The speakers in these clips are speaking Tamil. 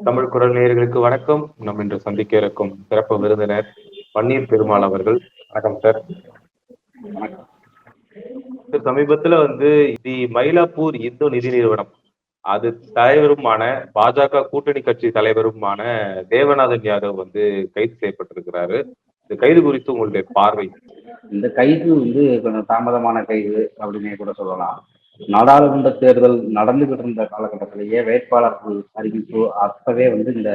தமிழ் குரல் நேயர்களுக்கு வணக்கம். நம் இன்று சந்திக்க இருக்கும் சிறப்பு விருந்தினர் பன்னீர் பெருமாள் அவர்கள். வணக்கம் சார் சமீபத்துல வந்து தி மயிலாப்பூர் இந்து நிதி நிறுவனம். அது தலைவருமான பாஜக கூட்டணி கட்சி தலைவருமான தேவநாதன் யாதவ் வந்து கைது செய்யப்பட்டிருக்கிறாரு. இந்த கைது குறித்து உங்களுடைய பார்வை? இந்த கைது வந்து கொஞ்சம் தாமதமான கைது அப்படின்னே கூட சொல்லலாம். நாடாளுமன்ற தேர்தல் நடந்துகிட்டு இருந்த காலகட்டத்திலேயே வேட்பாளர்கள் அறிவிப்பு அப்பவே வந்து இந்த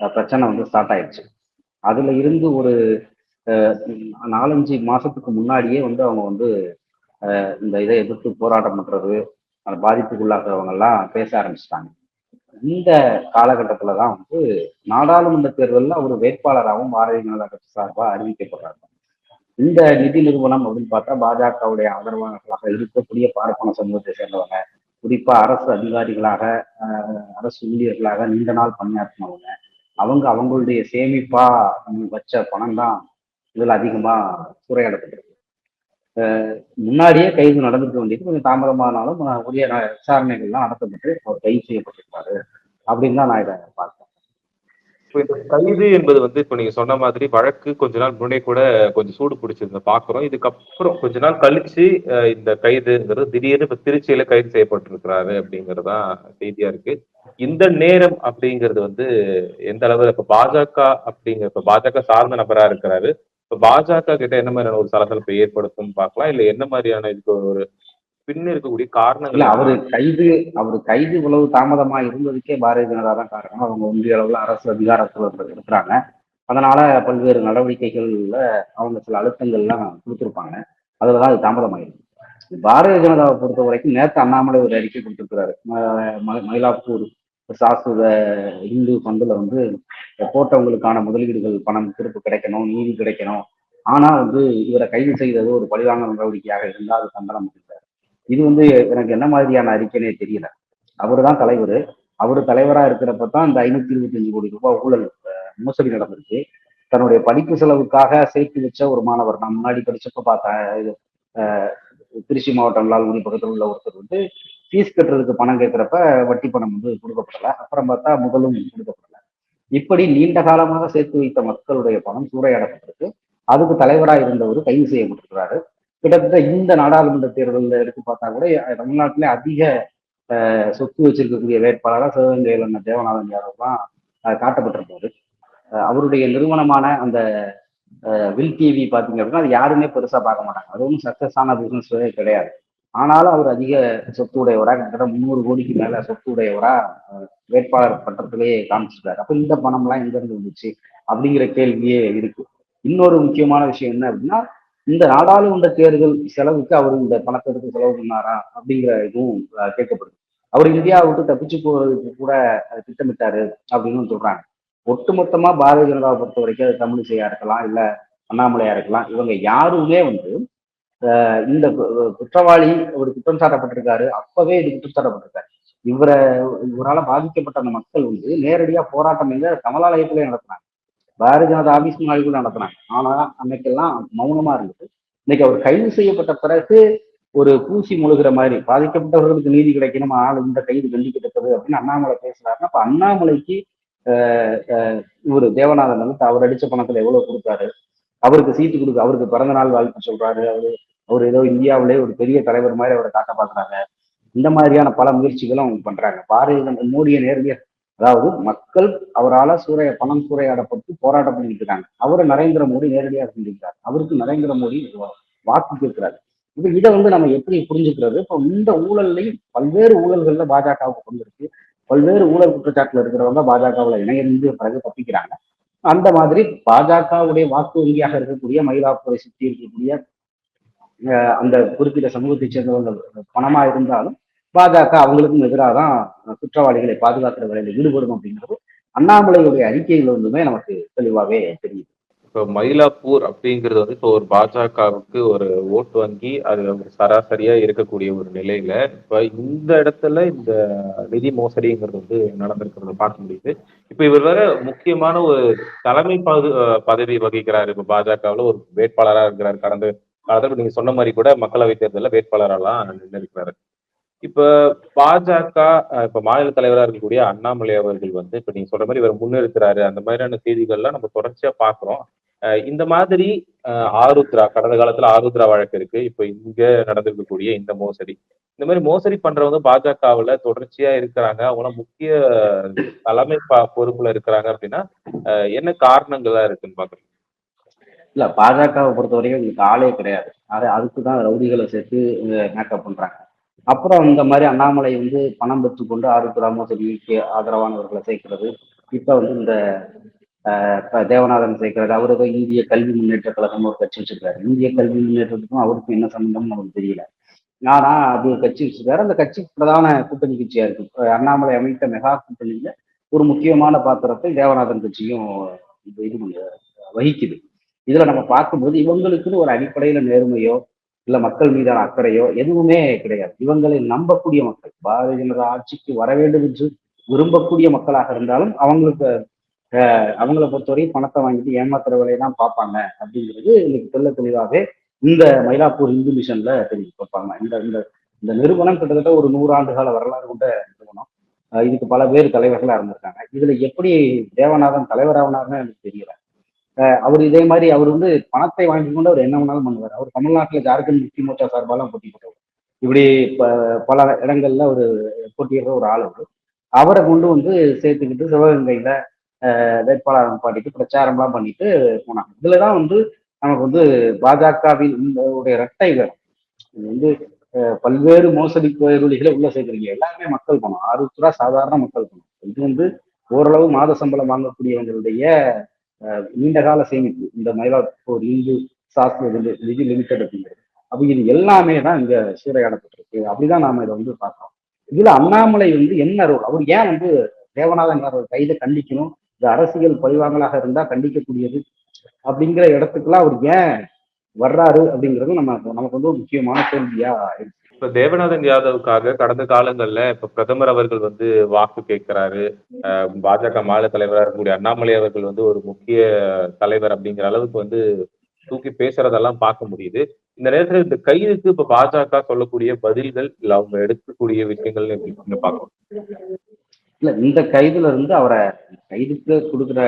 பிரச்சனை வந்து ஸ்டார்ட் ஆயிடுச்சு. அதுல இருந்து ஒரு அஹ், நாலஞ்சு மாசத்துக்கு முன்னாடியே வந்து அவங்க வந்து அஹ், இந்த இதை எதிர்த்து போராட்டம் பண்றது அந்த பாதிப்புக்குள்ளாகிறவங்க எல்லாம் பேச ஆரம்பிச்சிட்டாங்க. இந்த காலகட்டத்துல தான் வந்து நாடாளுமன்ற தேர்தலில் ஒரு வேட்பாளராகவும் பாரதிய ஜனதா கட்சி சார்பாக அறிவிக்கப்படுறாங்க. இந்த நிதி நிறுவனம் அப்படின்னு பார்த்தா பாஜகவுடைய ஆதரவாளர்களாக இருக்கக்கூடிய பார்ப்பன சமூகத்தை சேர்ந்தவங்க. குறிப்பா அரசு அதிகாரிகளாக அரசு ஊழியர்களாக நீண்ட நாள் பணியாற்றினவங்க. அவங்க அவங்களுடைய சேமிப்பா வச்ச பணம் தான் இதில் அதிகமா சூறையாடப்பட்டிருக்கு முன்னாடியே கைது நடந்துட்டு வேண்டியது கொஞ்சம் தாமதமானாலும் உரிய ந- விசாரணைகள்லாம் நடத்தப்பட்டு அவர் கைது செய்யப்பட்டிருக்காரு. அப்படின்னு தான் நான் இதை பார்த்தேன் இந்த கைது என்பது வந்து இப்போ நீங்க சொன்ன மாதிரி வழக்கு கொஞ்ச நாள் முன்னே கூட கொஞ்சம் சூடு பிடிச்சிருந்த பாக்குறோம். இதுக்கப்புறம் கொஞ்ச நாள் கழிச்சு அஹ், இந்த கைதுங்கிறது திடீர்னு இப்ப திருச்சியில கைது செய்யப்பட்டிருக்கிறாரு அப்படிங்கறதுதான் செய்தியா இருக்கு. இந்த நேரம் அப்படிங்கிறது வந்து எந்த அளவு இப்ப பாஜக அப்படிங்கிற இப்ப பாஜக சார்ந்த நபரா இருக்கிறாரு. இப்ப பாஜக கிட்ட என்ன மாதிரியான ஒரு சலசலப்பை ஏற்படுத்தும் பார்க்கலாம் இல்ல என்ன மாதிரியான இதுக்கு ஒரு பின்ன இருக்கக்கூடிய காரணங்கள் அவரு கைது அவரு கைது இவ்வளவு தாமதமா இருந்ததுக்கே பாரதிய ஜனதா தான் காரணம். அவங்க ஒன்றிய அளவுல அரசு அதிகாரத்துல இருக்கிறாங்க அதனால பல்வேறு நடவடிக்கைகள்ல அவங்க சில அழுத்தங்கள்லாம் கொடுத்துருப்பாங்க. அதுலதான் அது தாமதமாயிருக்கு. பாரதிய ஜனதாவை பொறுத்த வரைக்கும் நேற்று அண்ணாமலை ஒரு அறிக்கை கொடுத்திருக்கிறாரு. மயிலாப்பூர் சாஸ்திர இந்து ஃபண்டுல வந்து போட்டவங்களுக்கான முதலீடுகள் பணம் திருப்பு கிடைக்கணும் நீதி கிடைக்கணும். ஆனா வந்து இவரை கைது செய்தது ஒரு பழிவாங்கல் நடவடிக்கையாக இருந்தால் அது பண்ணிருக்காரு இது வந்து எனக்கு என்ன மாதிரியான அறிக்கைனே தெரியல. அவர் தான் தலைவர். அவர் தலைவரா இருக்கிறப்ப தான் இந்த ஐநூத்தி இருபத்தஞ்சு கோடி ரூபாய் ஊழல் மோசடி நடந்திருக்கு. தன்னுடைய படிப்பு செலவுக்காக சேர்த்து வச்ச ஒரு மாணவர் நான் முன்னாடி படிச்சப்ப பார்த்தேன் அஹ், திருச்சி மாவட்டம் லால்குடி பக்கத்தில் உள்ள ஒருத்தர் வந்து ஃபீஸ் கட்டுறதுக்கு பணம் கேட்குறப்ப வட்டி பணம் வந்து கொடுக்கப்படல. அப்புறம் பார்த்தா முதலும் கொடுக்கப்படலை. இப்படி நீண்ட காலமாக சேர்த்து வைத்த மக்களுடைய பணம் சூறையாடப்பட்டிருக்கு. அதுக்கு தலைவரா இருந்தவர் கைது செய்யப்பட்டிருக்கிறாரு. கிட்டத்தட்ட இந்த நாடாளுமன்ற தேர்தலில் எடுத்து பார்த்தா கூட தமிழ்நாட்டிலே அதிக சொத்து வச்சிருக்கக்கூடிய வேட்பாளராக சிவகங்கையில் அண்ணன் தேவநாதன் யாதவ் தான் காட்டப்பட்டிருப்பாரு. அவருடைய நிறுவனமான அந்த வில் டிவி பார்த்தீங்க அப்படின்னா அது யாருமே பெருசாக பார்க்க மாட்டாங்க. அது ஒன்றும் சக்ஸஸ் ஆன பிஸ்னஸ்வே கிடையாது. ஆனாலும் அவர் அதிக சொத்து உடையவரா கிட்டத்தட்ட முந்நூறு கோடிக்கு மேலே சொத்து உடையவரா வேட்பாளர் பட்டத்திலேயே காமிச்சிருக்காரு. அப்போ இந்த பணம்லாம் எங்கேருந்து வந்துச்சு? அப்படிங்கிற கேள்வியே இருக்கு. இன்னொரு முக்கியமான விஷயம் என்ன அப்படின்னா இந்த நாடாளுமன்ற தேர்தல் செலவுக்கு அவர் இந்த பணத்தை எடுத்து செலவு பண்ணாரா அப்படிங்கிற இதுவும் கேட்கப்படுது. அவர் இந்தியாவை விட்டு தப்பிச்சு போறதுக்கு கூட திட்டமிட்டாரு அப்படின்னு சொல்றாங்க. ஒட்டுமொத்தமா பாரதிய ஜனதாவை பொறுத்த வரைக்கும் அது தமிழிசையா இருக்கலாம் இல்ல அண்ணாமலையா இருக்கலாம். இவங்க யாருமே வந்து அஹ், இந்த குற்றவாளி ஒரு குற்றம் சாட்டப்பட்டிருக்காரு அப்பவே இது குற்றம் சாட்டப்பட்டிருக்காரு. இவரை இவரால் பாதிக்கப்பட்ட அந்த மக்கள் வந்து நேரடியாக போராட்டம் எங்க கமலாலயத்திலே நடத்தினாங்க பாரதிய ஜனதா ஆபீஸ் முன்னாடி கூட நடத்தினாங்க. ஆனா அன்னைக்கெல்லாம் மௌனமா இருந்தது. இன்னைக்கு அவர் கைது செய்யப்பட்ட பிறகு ஒரு பூசி முழுகிற மாதிரி பாதிக்கப்பட்டவர்களுக்கு நீதி கிடைக்கணும் ஆனால் இந்த கைது கண்டிக்கப்பட்டது அப்படின்னு அண்ணாமலை பேசுறாருன்னா அப்ப அண்ணாமலைக்கு ஆஹ், ஆஹ், இவரு தேவநாதன் வந்து அவர் அடிச்ச பணத்துல எவ்வளவு கொடுத்தாரு? அவருக்கு சீட்டு கொடுக்க அவருக்கு பிறந்த நாள் வாழ்த்து சொல்றாரு. அவரு அவர் ஏதோ இந்தியாவிலே ஒரு பெரிய தலைவர் மாதிரி அவரை காட்ட பாக்குறாங்க. இந்த மாதிரியான பல முயற்சிகளும் அவங்க பண்றாங்க. பாரதிய மோடியை நேரடியாக அதாவது மக்கள் அவரால சூறைய பணம் சூறையாடப்பட்டு போராட்டம் பண்ணிட்டு இருக்காங்க. அவரை நரேந்திர மோடி நேரடியாக சந்திக்கிறார். அவருக்கு நரேந்திர மோடி வாக்கு கேட்கிறாரு. இப்போ இதை வந்து நம்ம எப்படி புரிஞ்சுக்கிறது? இப்போ இந்த ஊழல்லையும் பல்வேறு ஊழல்கள்ல பாஜகவுக்கு கொண்டிருக்கு பல்வேறு ஊழல் குற்றச்சாட்டுல இருக்கிறவங்க பாஜகவுல இணையிருந்து பிறகு தப்பிக்கிறாங்க. அந்த மாதிரி பாஜகவுடைய வாக்கு வங்கியாக இருக்கக்கூடிய மயிலாப்பூரை சுற்றி இருக்கக்கூடிய அஹ், அந்த குறிப்பிட்ட சமூகத்தை சேர்ந்தவங்க பணமா இருந்தாலும் பாஜக அவங்களுக்கும் எதிராக தான் குற்றவாளிகளை பாதுகாக்கிற வேலையில் ஈடுபடும் அப்படிங்கிறது அண்ணாமலையுடைய அறிக்கையில இருந்துமே நமக்கு தெளிவாகவே தெரியுது. இப்போ மயிலாப்பூர் அப்படிங்கிறது வந்து இப்போ ஒரு பாஜகவுக்கு ஒரு ஓட்டு வங்கி அது ஒரு சராசரியா இருக்கக்கூடிய ஒரு நிலையில இப்ப இந்த இடத்துல இந்த நிதி மோசடிங்கிறது வந்து நடந்திருக்கிறத பார்க்க முடியுது. இப்ப இவர் வேற முக்கியமான ஒரு தலைமை பது பதவி வகிக்கிறாரு. இப்ப பாஜகவுல ஒரு வேட்பாளரா இருக்கிறாரு. கடந்த காலத்துல நீங்க சொன்ன மாதிரி கூட மக்களவை தேர்தலில் வேட்பாளரெல்லாம் நின்று இருக்கிறாரு இப்ப பாஜக இப்ப மாநில தலைவரா இருக்கக்கூடிய அண்ணாமலை அவர்கள் வந்து இப்ப நீங்க சொல்ற மாதிரி இவர் முன்னிறுத்துறாரு. அந்த மாதிரியான செய்திகள்லாம் நம்ம தொடர்ச்சியா பாக்குறோம். அஹ், இந்த மாதிரி ஆருத்ரா கடந்த காலத்துல ஆருத்ரா வழக்கு இருக்கு. இப்ப இங்க நடந்திருக்கக்கூடிய இந்த மோசடி. இந்த மாதிரி மோசடி பண்றவங்க பாஜகவுல தொடர்ச்சியா இருக்கிறாங்க. அவங்களாம் முக்கிய தலைமை பொறுப்புல இருக்கிறாங்க அப்படின்னா என்ன காரணங்களா இருக்குன்னு பாக்குறீங்க? இல்ல பாஜகவை பொறுத்தவரைக்கும் உங்களுக்கு ஆளே கிடையாது. அதுக்குதான் அதுக்கு தான் ரவுடிகளை சேர்த்து மேக்கப் பண்றாங்க. அப்புறம் இந்த மாதிரி அண்ணாமலை வந்து பணம் பெற்றுக்கொண்டு ஆறுக்கு ராமசாமிக்கு ஆதரவானவர்களை சேர்க்கிறது. இப்ப வந்து இந்த தேவநாதன் சேர்க்கிறது. அவரு ஏதோ இந்திய கல்வி முன்னேற்ற கழகம் ஒரு கட்சி வச்சிருக்காரு. இந்திய கல்வி முன்னேற்றத்துக்கும் அவருக்கும் என்ன சம்பந்தம் நமக்கு தெரியல. ஆனா அது கட்சி வச்சிருக்காரு. அந்த கட்சி பிரதான கூட்டணி கட்சியா இருக்கு. அண்ணாமலை அமைத்த மெகா கூட்டணியில ஒரு முக்கியமான பாத்திரத்தை தேவநாதன் கட்சியும் இது பண்ணி வகிக்குது. இதுல நம்ம பார்க்கும்போது இவங்களுக்குன்னு ஒரு அடிப்படையில நேர்மையோ இல்ல மக்கள் மீதான அக்கறையோ எதுவுமே கிடையாது. இவங்களை நம்பக்கூடிய மக்கள் பாரதிய ஜனதா ஆட்சிக்கு வர வேண்டும் என்று விரும்பக்கூடிய மக்களாக இருந்தாலும் அவங்களுக்கு அவங்கள பொறுத்தவரை பணத்தை வாங்கிட்டு ஏமாத்துற வேலையை தான் பார்ப்பாங்க அப்படிங்கிறது இன்னைக்கு தெல்ல தெளிவாகவே இந்த மயிலாப்பூர் இந்து மிஷன்ல தெரிஞ்சு பார்ப்பாங்க இந்த இந்த இந்த நிறுவனம் கிட்டத்தட்ட ஒரு நூறாண்டு கால வரலாறு கொண்ட நிறுவனம். இதுக்கு பல பேர் தலைவர்களா இருந்திருக்காங்க. இதுல எப்படி தேவநாதன் தலைவராகனாருன்னு எனக்கு தெரியல. அவர் இதே மாதிரி அவர் வந்து பணத்தை வாங்கி கொண்டு அவர் என்ன வேணாலும் பண்ணுவார். அவர் தமிழ்நாட்டில் ஜார்க்கண்ட் முக்தி மோர்ச்சா சார்பாலாம் போட்டி போட்டவர். இப்படி ப- பல இடங்கள்ல ஒரு போட்டியிடுற ஒரு ஆள் அவர். அவரை கொண்டு வந்து சேர்த்துக்கிட்டு சிவகங்கையில வேட்பாளர் பாட்டிட்டு பிரச்சாரம்லாம் பண்ணிட்டு போனாங்க. இதுலதான் வந்து நமக்கு வந்து பாஜகவின் உடைய இரட்டை இது வந்து பல்வேறு மோசடி கோயில்களை உள்ள சேர்க்குறீங்க. எல்லாருமே மக்கள் பணம். ஆறு சாதாரண மக்கள் பணம். இது வந்து ஓரளவு மாத சம்பளம் வாங்கக்கூடியவங்களுடைய நீண்ட கால சேமிப்பு இந்த மயிலாப்பூர் இந்து சாஸ்திர நிதி லிமிடெட் அப்படிங்கிறது. அப்ப இது எல்லாமே தான் இங்க சூறையாடப்பட்டிருக்கு அப்படிதான் நாம இதை வந்து பார்க்கலாம் இதுல அண்ணாமலை வந்து என்ன ரோல் அவர் ஏன் வந்து தேவநாதன் அவர் கைதை கண்டிக்கணும்? இது அரசியல் பழிவாங்கலாக இருந்தா கண்டிக்கக்கூடியது அப்படிங்கிற இடத்துக்குலாம் அவர் ஏன் வர்றாரு அப்படிங்கிறது நம்ம நமக்கு வந்து ஒரு முக்கியமான கேள்வியா இருக்கு. இப்ப தேவநாதன் யாதவுக்காக கடந்த காலங்கள்ல இப்ப பிரதமர் அவர்கள் வந்து வாக்கு கேட்கிறாரு. அஹ் பாஜக மாநில தலைவராக இருக்கக்கூடிய அண்ணாமலை அவர்கள் வந்து ஒரு முக்கிய தலைவர் அப்படிங்கிற அளவுக்கு வந்து தூக்கி பேசுறதெல்லாம் பார்க்க முடியுது. இந்த நேரத்துல இந்த கைதுக்கு இப்ப பாஜக சொல்லக்கூடிய பதில்கள் இல்ல அவங்க எடுக்கக்கூடிய விஷயங்கள் எப்படி பார்க்கணும் இல்ல இந்த கைதுல இருந்து அவரை கைதுக்கு கொடுக்குற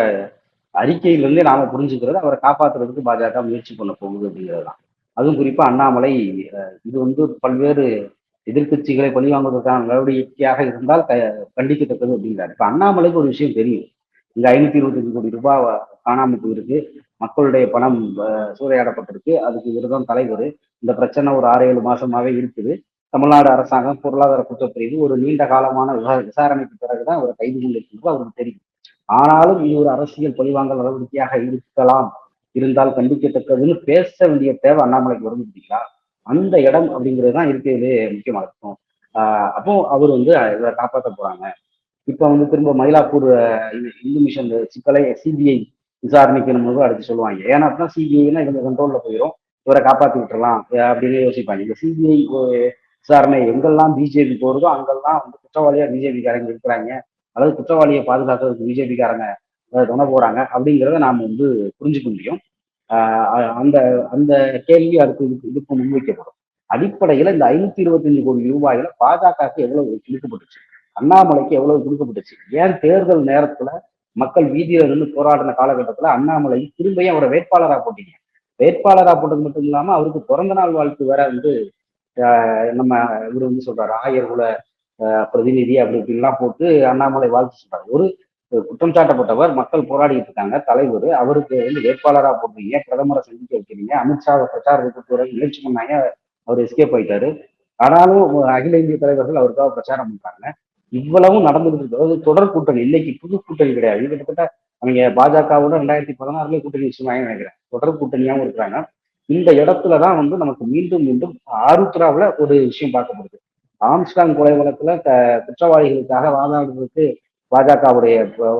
அறிக்கையில இருந்தே நாம புரிஞ்சுக்கிறது அவரை காப்பாத்துறதுக்கு பாஜக முயற்சி பண்ண போகுது அப்படிங்கிறது தான் அதுவும் குறிப்பாக அண்ணாமலை இது வந்து பல்வேறு எதிர்க்கட்சிகளை பழிவாங்குவதற்கான நடவடிக்கையாக இருந்தால் க கண்டிக்கத்தக்கது அப்படிங்கிறார். இப்போ அண்ணாமலைக்கு ஒரு விஷயம் தெரியும். இங்கே ஐநூத்தி இருபத்தஞ்சு கோடி ரூபாய் காணாமல் போயிருக்கு. மக்களுடைய பணம் சூறையாடப்பட்டிருக்கு. அதுக்கு இவர்தான் தலைவர். இந்த பிரச்சனை ஒரு ஆறு ஏழு மாசமாவே இருக்குது. தமிழ்நாடு அரசாங்கம் பொருளாதார குற்றப்பிரிவு ஒரு நீண்ட காலமான விசா- விசாரணைக்கு பிறகுதான் அவரை கைது கொண்டிருக்கிறது அவருக்கு தெரியும். ஆனாலும் இது ஒரு அரசியல் பழிவாங்கல் நடவடிக்கையாக இருக்கலாம். இருந்தால் கண்டிக்கத்தக்கதுன்னு பேச வேண்டிய தேவை அண்ணாமலைக்கு வருது பார்த்தீங்களா அந்த இடம் அப்படிங்கிறது தான் இருக்கிறதுலே முக்கியமாக இருக்கும். ஆஹ் அப்போ அவர் வந்து இவரை காப்பாற்ற போறாங்க. இப்போ வந்து திரும்ப மயிலாப்பூர் இந்து மிஷன் சிக்கலை சிபிஐ விசாரணைக்கு நம்ம அடுத்து சொல்லுவாங்க. ஏன்னா அப்படின்னா சிபிஐனா இவங்க கண்ட்ரோல்ல போயிடும் இவரை காப்பாற்றி விட்டுறலாம் அப்படின்னு யோசிப்பாங்க. இந்த சிபிஐ விசாரணை எங்கெல்லாம் பிஜேபி போறதோ அங்கெல்லாம் வந்து குற்றவாளியா பிஜேபிக்காரங்க இருக்கிறாங்க. அதாவது குற்றவாளியை பாதுகாக்கிறதுக்கு பிஜேபிக்காரங்க துணை போறாங்க அப்படிங்கிறத நாம் வந்து புரிஞ்சுக்க முடியும். அந்த அந்த கேள்வி அடுத்து இதுக்கு இதுக்கு முன்வைக்கப்படும். அடிப்படையில் இந்த ஐநூத்தி இருபத்தஞ்சு கோடி ரூபாயில பாஜகவுக்கு எவ்வளவு கொடுக்கப்பட்டுச்சு? அண்ணாமலைக்கு எவ்வளவு கொடுக்கப்பட்டுச்சு? ஏன் தேர்தல் நேரத்துல மக்கள் வீதியில இருந்து போராடின காலகட்டத்துல அண்ணாமலை திரும்பியும் அவரை வேட்பாளரா போட்டீங்க. வேட்பாளரா போட்டது மட்டும் இல்லாம அவருக்கு பிறந்த நாள் வாழ்த்து வேற வந்து ஆஹ் நம்ம இவர் வந்து சொல்றாரு ஆயர் குல பிரதிநிதி அப்படி இப்படின்லாம் போட்டு அண்ணாமலை வாழ்த்து சொல்றாரு. ஒரு குற்றம் சாட்டப்பட்டவர் மக்கள் போராடிட்டு இருக்காங்க. தலைவர் அவருக்கு வந்து வேட்பாளரா போடுறீங்க பிரதமரை சந்திக்க வைக்கிறீங்க? அமித்ஷாவை பிரச்சாரத்துக்கு வர முயற்சி பண்ணாங்க. அவர் எஸ்கேப் ஆயிட்டாரு ஆனாலும் அகில இந்திய தலைவர்கள் அவருக்காக பிரச்சாரம் பண்றாங்க. இவ்வளவும் நடந்துகிட்டு இருக்கு. அதாவது தொடர் கூட்டணி இன்னைக்கு புது கூட்டணி கிடையாது. கிட்டத்தட்ட அவங்க பாஜகவோட ரெண்டாயிரத்தி பதினாறுல கூட்டணி வச்சுருவாங்கன்னு நினைக்கிறேன். தொடர் கூட்டணியாவும் இருக்கிறாங்க. இந்த இடத்துல தான் வந்து நமக்கு மீண்டும் மீண்டும் ஆருத்ராவில் ஒரு விஷயம் பார்க்கப்படுது. ஆம்ஸ்டாங் கொலை வழக்குல குற்றவாளிகளுக்காக வாதாடுறதுக்கு பாஜகவுடைய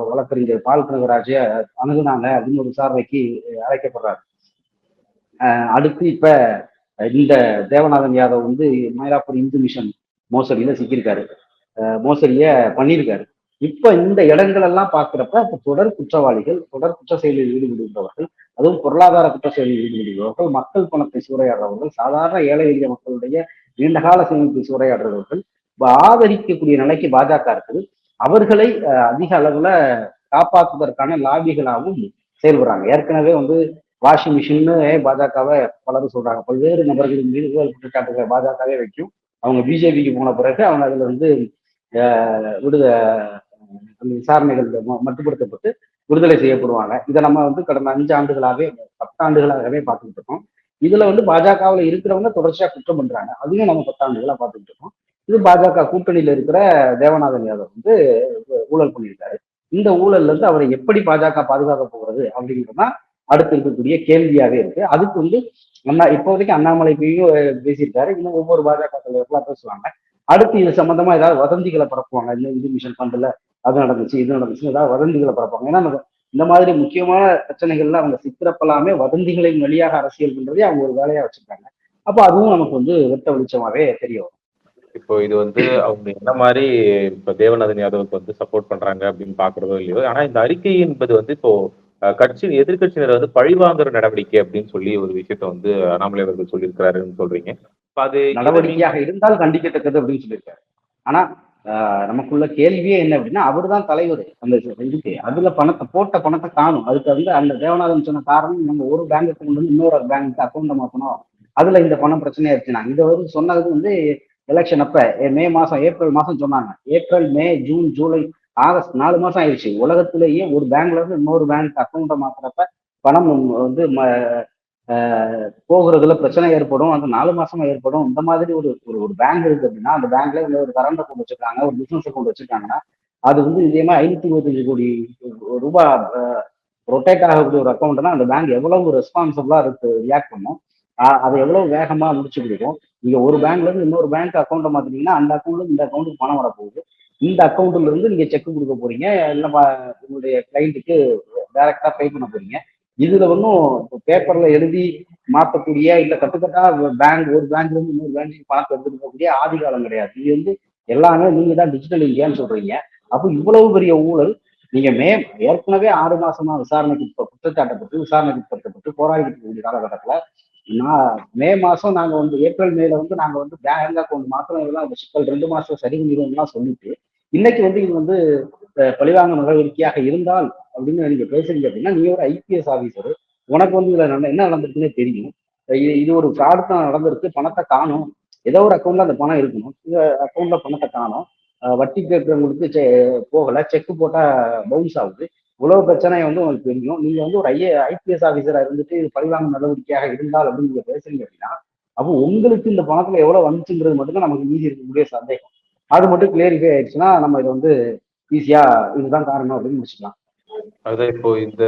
வழக்கறிஞர் பால் கனகராஜ அணுகுனாங்க அப்படின்னு ஒரு விசாரணைக்கு அழைக்கப்படுறாரு. அடுத்து இப்ப இந்த தேவநாதன் யாதவ் வந்து மயிலாப்பூர் இந்து மிஷன் மோசடியில சிக்கியிருக்காரு. மோசடிய பண்ணியிருக்காரு. இப்ப இந்த இடங்கள் எல்லாம் பாக்குறப்ப இப்ப தொடர் குற்றவாளிகள் தொடர் குற்ற செயலில் ஈடுபடுகிறவர்கள் அதுவும் பொருளாதார குற்ற செயலில் ஈடுபடுகிறவர்கள் மக்கள் பணத்தை சூறையாடுறவர்கள் சாதாரண ஏழை எளிய மக்களுடைய நீண்டகால சேமிப்பை சூறையாடுறவர்கள் ஆதரிக்கக்கூடிய நிலைக்கு பாஜக இருக்குது. அவர்களை அஹ், அதிக அளவுல காப்பாற்றுவதற்கான லாபிகளாகவும் செயல்படுறாங்க. ஏற்கனவே வந்து வாஷிங் மிஷின்னு பாஜகவை பலரும் சொல்றாங்க. பல்வேறு நபர்களின் மீது ஊழல் குற்றச்சாட்டுகளை பாஜகவே வைக்கும். அவங்க பிஜேபிக்கு போன பிறகு அவங்க அதுல வந்து விடுத அந்த விசாரணைகள் ம- மட்டுப்படுத்தப்பட்டு விடுதலை செய்யப்படுவாங்க. இதை நம்ம வந்து கடந்த அஞ்சு ஆண்டுகளாகவே பத்தாண்டுகளாகவே பார்த்துக்கிட்டு இருக்கோம். இதுல வந்து பாஜகவில் இருக்கிறவங்க தொடர்ச்சியா குற்றம் பண்றாங்க. அதையும் நம்ம பத்தாண்டுகளா பார்த்துக்கிட்டு இருக்கோம். இது பாஜக கூட்டணியில் இருக்கிற தேவநாதன் யாதவ் வந்து ஊழல் பண்ணியிருக்காரு. இந்த ஊழல்ல இருந்து அவரை எப்படி பாஜக பாதுகாக்க போகிறது அப்படிங்கிறதுதான் அடுத்து இருக்கக்கூடிய கேள்வியாவே இருக்கு. அதுக்கு வந்து அண்ணா இப்போதைக்கு அண்ணாமலை போயும் பேசியிருக்காரு. இன்னும் ஒவ்வொரு பாஜக தலைவர்களா பேசுவாங்க. அடுத்து இது சம்பந்தமா ஏதாவது வதந்திகளை பரப்புவாங்க. இந்த இந்து மிஷன் ஃபண்ட்ல அது நடந்துச்சு இது நடந்துச்சு ஏதாவது வதந்திகளை பரப்புவாங்க. ஏன்னா இந்த மாதிரி முக்கியமான பிரச்சனைகள்ல அவங்க சித்திரப்பலாமே வதந்திகளின் வழியாக அரசியல் பண்றதே அவங்க ஒரு வேலையா வச்சிருக்காங்க. அப்போ அதுவும் நமக்கு வந்து வெட்ட வெளிச்சமாவே தெரிய வரும். இப்போ இது வந்து அவங்க என்ன மாதிரி இப்ப தேவநாதன் யாதவுக்கு வந்து சப்போர்ட் பண்றாங்க அப்படின்னு பாக்குறதோ இல்லையோ ஆனா இந்த அறிக்கை என்பது வந்து இப்போ கட்சி எதிர்கட்சியினர் வந்து பழிவாங்குற நடவடிக்கை அப்படின்னு சொல்லி ஒரு விஷயத்த வந்து அண்ணாமலை அவர்கள் சொல்லியிருக்கிறாருன்னு சொல்றீங்க. இப்ப அது நடவடிக்கையாக இருந்தால் கண்டிக்கத்தக்கது அப்படின்னு சொல்லியிருக்காரு. ஆனா ஆஹ், நமக்குள்ள கேள்வியே என்ன அப்படின்னா அவர் தான் தலைவர் அந்த இதுக்கு அதுல பணத்தை போட்ட பணத்தை காணும். அதுக்கு வந்து அந்த தேவநாதன் சொன்ன காரணம் நம்ம ஒரு பேங்க் கொண்டு வந்து இன்னொரு பேங்க் அக்கௌண்ட்டை மாத்தணும். அதுல இந்த பணம் பிரச்சனையா நான் இதை வந்து சொன்னது வந்து எலெக்ஷன் அப்ப ஏ, மே மாசம் ஏப்ரல் மாசம் சொன்னாங்க. April May June July August நாலு மாசம் ஆயிடுச்சு. உலகத்திலேயே ஒரு பேங்க்ல இருந்து இன்னொரு பேங்க் அக்கௌண்ட்டை மாத்துறப்ப பணம் வந்து ம- போகிறதுல பிரச்சனை ஏற்படும். அந்த நாலு மாசமா ஏற்படும். இந்த மாதிரி ஒரு ஒரு ஒரு பேங்க் இருக்கு அப்படின்னா அந்த பேங்க்ல ஒரு கரண்ட் அக்கௌண்ட் வச்சிருக்காங்க ஒரு பிசினஸ் அக்கௌண்ட் வச்சிருக்காங்கன்னா அது வந்து இதே மாதிரி ஐநூத்தி இருபத்தஞ்சு கோடி ரூபாய் ரொட்டேட் ஆகக்கூடிய ஒரு அக்கௌண்ட்னா அந்த பேங்க் எவ்வளவு ரெஸ்பான்சிபிளா இருக்கு ரியாக்ட் பண்ணும். அதை எவ்வளவு வேகமா முடிச்சு கொடுக்கும் நீங்க ஒரு பேங்க்ல இருந்து இன்னொரு பேங்க் அக்கௌண்ட்டை மாத்தினீங்கன்னா அந்த அக்கௌண்ட்ல இந்த அக்கௌண்ட்டுக்கு பணம் வரப்போகுது. இந்த அக்கௌண்ட்ல இருந்து நீங்க செக் கொடுக்க போறீங்க. இல்லை உங்களுடைய கிளைண்ட்டுக்கு டைரக்டா பே பண்ண போறீங்க. இதுல ஒன்றும் பேப்பர்ல எழுதி மாற்றக்கூடிய இல்லை கட்டுக்கட்டா பேங்க் ஒரு பேங்க்ல இருந்து இன்னொரு பேங்க்கு பணத்தை எடுத்துட்டு போகக்கூடிய ஆதி காலம் கிடையாது. இது வந்து எல்லாமே நீங்க தான் டிஜிட்டல் இந்தியான்னு சொல்றீங்க. அப்போ இவ்வளவு பெரிய ஊழல் நீங்க மே ஏற்கனவே ஆறு மாசமா விசாரணைக்கு குற்றச்சாட்டப்பட்டு விசாரணைக்கு உட்படுத்தப்பட்டு போராடிக்கிட்டு இருக்கக்கூடிய காலகட்டத்தில் நான் மே மாதம் நாங்கள் வந்து ஏப்ரல் மேல வந்து நாங்கள் வந்து பேங்க் அக்கௌண்ட் மாத்திரம் இதெல்லாம் இந்த சிக்கல் ரெண்டு மாதம் சரி பண்ணிடுவோம்லாம் சொல்லிட்டு இன்னைக்கு வந்து இது வந்து பழிவாங்க நடவடிக்கையாக இருந்தால் அப்படின்னு நீங்க பேசுறீங்க அப்படின்னா நீ ஒரு ஐபிஎஸ் ஆஃபீஸர் உனக்கு வந்து இதுல என்ன நடந்திருக்குன்னே தெரியும். இது இது ஒரு ஃப்ராடு தான் நடந்திருக்கு பணத்தை காணும். ஏதோ ஒரு அக்கௌண்ட்ல அந்த பணம் இருக்கணும். இந்த அக்கௌண்ட்ல பணத்தை காணும். வட்டி கேட்கறவங்களுக்கு செ- போகல செக் போட்டா பவுன்ஸ் ஆகுது. உலக பிரச்சனை வந்து உங்களுக்கு தெரியும். நீங்க வந்து ஒரு ஐஏ ஐபிஎஸ் ஆபீசரா இருந்துட்டு இது பழிவாங்க நடவடிக்கையாக இருந்தால் அப்படின்னு நீங்க பேசுறீங்க அப்படின்னா அப்போ உங்களுக்கு இந்த பணத்துல எவ்வளவு வந்துச்சுங்கிறது மட்டும்தான் நமக்கு மீதி இருக்கக்கூடிய சந்தேகம். அது மட்டும் கிளியரிஃபை ஆயிடுச்சுன்னா நம்ம இதை வந்து ஈஸியா இதுதான் காரணம் அப்படின்னு முடிச்சுக்கலாம். அதான் இப்போ இந்த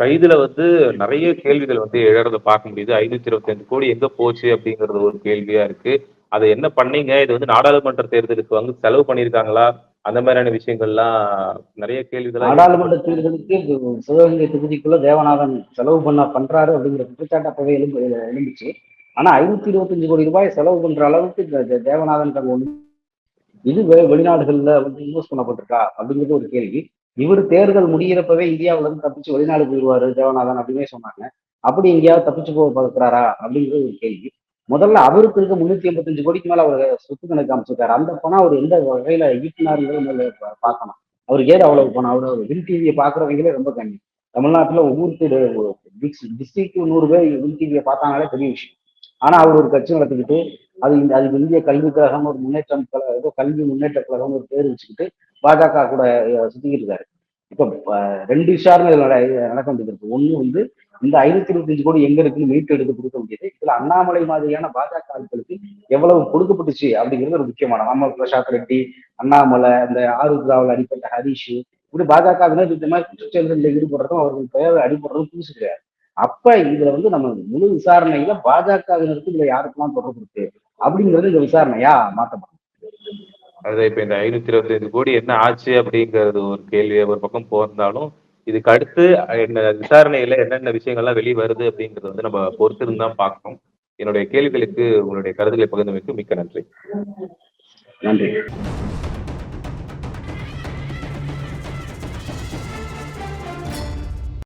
கைதுல வந்து நிறைய கேள்விகள் வந்து எழுறத பார்க்க முடியுது. ஐநூத்தி இருபத்தி ஐந்து கோடி எங்க போச்சு அப்படிங்கறது ஒரு கேள்வியா இருக்கு. அதை என்ன பண்ணீங்க? இது வந்து நாடாளுமன்ற தேர்தலுக்கு வந்து செலவு பண்ணியிருக்காங்களா? அந்த மாதிரியான விஷயங்கள்லாம் நிறைய கேள்விகள் நாடாளுமன்ற தேர்தலுக்கு சிவகங்கை தொகுதிக்குள்ள தேவநாதன் செலவு பண்ண பண்றாரு அப்படிங்கிற குற்றச்சாட்டு அப்பவே எழும்பு எழுந்துச்சு ஆனா ஐநூத்தி இருபத்தஞ்சு கோடி ரூபாய் செலவு பண்ற அளவுக்கு இந்த தேவநாதன் தங்க ஒண்ணு இது வெளிநாடுகள்ல வந்து இன்வெஸ்ட் பண்ணப்பட்டிருக்கா அப்படிங்கிறது ஒரு கேள்வி. இவர் தேர்தல் முடியிறப்பவே இந்தியாவில இருந்து தப்பிச்சு வெளிநாடு போயிடுவாரு தேவநாதன் அப்படின்னே சொன்னாங்க. அப்படி எங்கேயாவது தப்பிச்சு போக பார்க்கிறாரா அப்படிங்கிறது ஒரு கேள்வி. முதல்ல அவருக்கு இருக்க முன்னூத்தி எண்பத்தஞ்சு கோடிக்கு மேல அவர் சொத்து கணக்கு அமைச்சிருக்காரு அந்த பணம் அவர் எந்த வகையில ஈட்டினாருங்கிறது முதல்ல பார்க்கணும். அவருக்கு ஏது அவ்வளவு பணம்? அவர் வில் டிவியை பாக்குறவங்களே ரொம்ப கம்மி. தமிழ்நாட்டுல ஒவ்வொரு டிஸ்ட்ரிக்ட் நூறு பேர் வில் டிவியை பார்த்தாங்களே பெரிய விஷயம். ஆனா அவர் ஒரு கட்சி நடத்திக்கிட்டு அது இந்த அதுக்கு இந்திய கல்வி கழகம் ஒரு முன்னேற்றம் கழ- ஏதோ கல்வி முன்னேற்ற கழகம் ஒரு பேர் வச்சுக்கிட்டு பாஜக கூட சுத்திக்கிட்டு இருக்காரு. இப்ப ரெண்டு விஷயம் நடக்க வேண்டியது இருக்கு. ஒண்ணு வந்து இந்த ஐநூத்தி இருபத்தஞ்சு கோடி எங்க இருக்குன்னு மீட்டு எடுத்து கொடுக்க முடியாது இதுல அண்ணாமலை மாதிரியான பாஜக ஆட்களுக்கு எவ்வளவு கொடுக்கப்பட்டுச்சு அப்படிங்கிறது ஒரு முக்கியமான. ராம பிரசாத் ரெட்டி அண்ணாமலை இந்த ஆருத்ராவில் அடிப்பட்ட ஹரிஷ் இப்படி பாஜகவினர் இந்த மாதிரி குற்றச்செயல்களில் ஈடுபடுறதும் அவர்கள் பெயர் அடிபடுறதும் புதுசு கிடையாது. அப்ப இதுல வந்து நம்ம முழு விசாரணையில பாஜகவினருக்கு இதுல யாருக்கெல்லாம் தொடர்பு இருக்கு அப்படிங்கிறது இந்த விசாரணையா மாற்றப்படும் அதான் இப்ப இந்த ஐநூத்தி இருபத்தி ஐந்து கோடி என்ன ஆச்சு அப்படிங்கிறது ஒரு கேள்வி ஒரு பக்கம் போயிருந்தாலும் இதுக்கு அடுத்து என்ன விசாரணையில என்னென்ன விஷயங்கள்லாம் வெளியே வருது அப்படிங்கறது வந்து நம்ம பொறுத்திருந்து தான் பார்க்கணும். என்னுடைய கேள்விகளுக்கு உங்களுடைய கருத்துக்களை பகிர்ந்தமைக்கு மிக்க நன்றி. நன்றி.